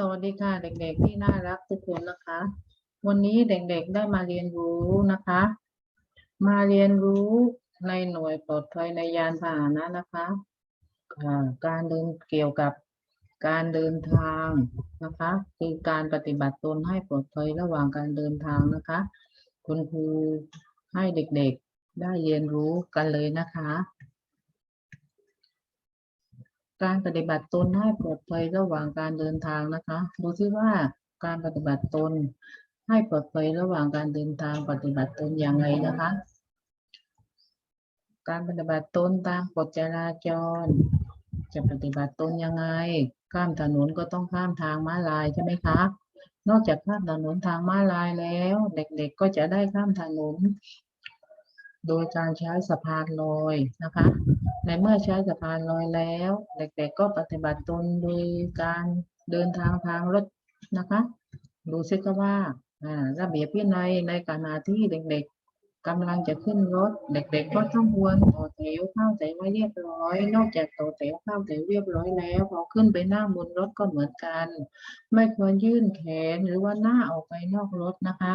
สวัสดีค่ะ เด็กๆที่น่ารักทุกคนนะคะ วันนี้เด็กๆได้มาเรียนรู้นะคะ มาเรียนรู้ในหน่วยปลอดภัยในยานพาหนะนะคะอ่าการเดินเกี่ยวกับการเดินทางนะคะคือการปฏิบัติตนให้ปลอดภัยระหว่างการเดินทางนะคะ คุณครูให้เด็กๆได้เรียนรู้กันเลยนะคะ การปฏิบัติตนให้ปลอดภัยระหว่างการเดินทางนะคะดูที่ว่าการปฏิบัติตนให้ปลอดภัยระหว่างการเดินทางปฏิบัติตนอย่างไรนะคะ การปฏิบัติตนตามกฎจราจร จะปฏิบัติตนยังไง ข้ามถนนก็ต้องข้ามทางม้าลายใช่ไหมคะนอกจากข้ามถนนทางม้าลายแล้ว เด็กๆก็จะได้ข้ามถนน โดยการใช้สะพานลอยนะคะ ในเมื่อใช้สะพานลอยแล้ว เด็กๆก็ปฏิบัติตนโดยการเดินทางทางรถนะคะ ดูซิก็ว่าอ่าระเบียบวินัยในขณะที่เด็กๆกำลังจะขึ้นรถ เด็กๆก็ต้องควรต่อแถวเข้าแถวไว้เรียบร้อย นอกจากต่อแถวเข้าแถวเรียบร้อยแล้วพอขึ้นไปนั่งบนรถก็เหมือนกัน ไม่ควรยื่นแขนหรือว่าหน้าออกไปนอกรถนะคะ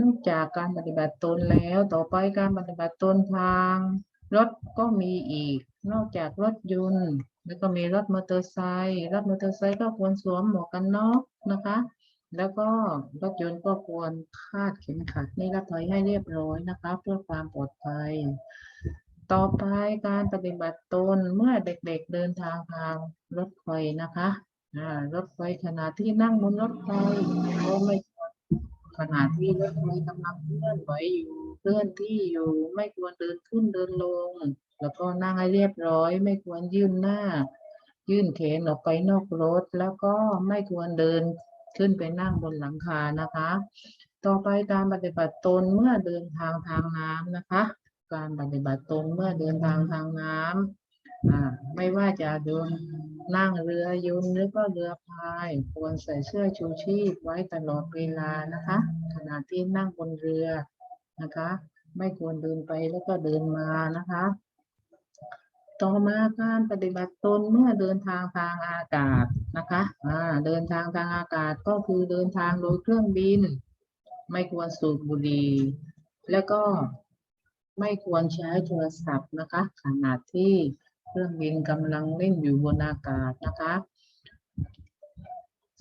นอกจากการปฏิบัติตนแล้วต่อไปการปฏิบัติตนทางรถก็มีอีก นอกจากรถยนต์แล้วก็มีรถมอเตอร์ไซค์รถมอเตอร์ไซค์ก็ควรสวมหมวกกันน็อกนะคะ แล้วก็รถยนต์ก็ควรคาดเข็มขัดนิรภัยให้เรียบร้อยนะคะ เพื่อความปลอดภัย ต่อไปการปฏิบัติตนเมื่อเด็กๆเดินทางทางรถไฟนะคะรถไฟขณะที่นั่งบนรถไฟก็ไม่ ขณะที่รถไฟกำลังเคลื่อนไหวอยู่เคลื่อนที่อยู่ไม่ควรเดินขึ้นเดินลง แล้วก็นั่งให้เรียบร้อย ไม่ควรยื่นหน้า ยื่นแขนออกไปนอกรถ แล้วก็ไม่ควรเดินขึ้นไปนั่งบนหลังคานะคะ ต่อไปการปฏิบัติตนเมื่อเดินทางทางน้ำนะคะ การปฏิบัติตนเมื่อเดินทางทางน้ำอ่าไม่ว่าจะเดิน นั่งเรือยุนหรือก็เรือพาย ควรใส่เสื้อชูชีพไว้ตลอดเวลานะคะ ขณะที่นั่งบนเรือนะคะ ไม่ควรเดินไปแล้วก็เดินมานะคะ ต่อมาการปฏิบัติตนเมื่อเดินทางทางอากาศนะคะอ่าเดินทางทางอากาศก็คือเดินทางโดยเครื่องบิน ไม่ควรสูบบุหรี่แล้วก็ไม่ควรใช้โทรศัพท์นะคะ ขณะที่ เครื่องบินกำลังเล่นอยู่บนอากาศนะคะ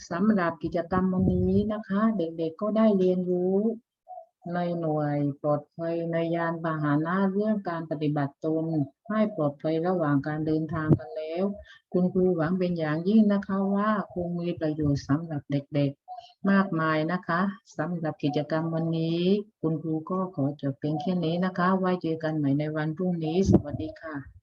สำหรับกิจกรรมวันนี้นะคะ เด็กๆก็ได้เรียนรู้ในหน่วยปลอดภัยในยานพาหนะเรื่องการปฏิบัติตนให้ปลอดภัยระหว่างการเดินทางกันแล้ว คุณครูหวังเป็นอย่างยิ่งนะคะว่าคงมีประโยชน์สำหรับเด็กๆ มากมายนะคะสำหรับกิจกรรมวันนี้ คุณครูก็ขอจบเพียงแค่นี้นะคะ ไว้เจอกันใหม่ในวันพรุ่งนี้ สวัสดีค่ะ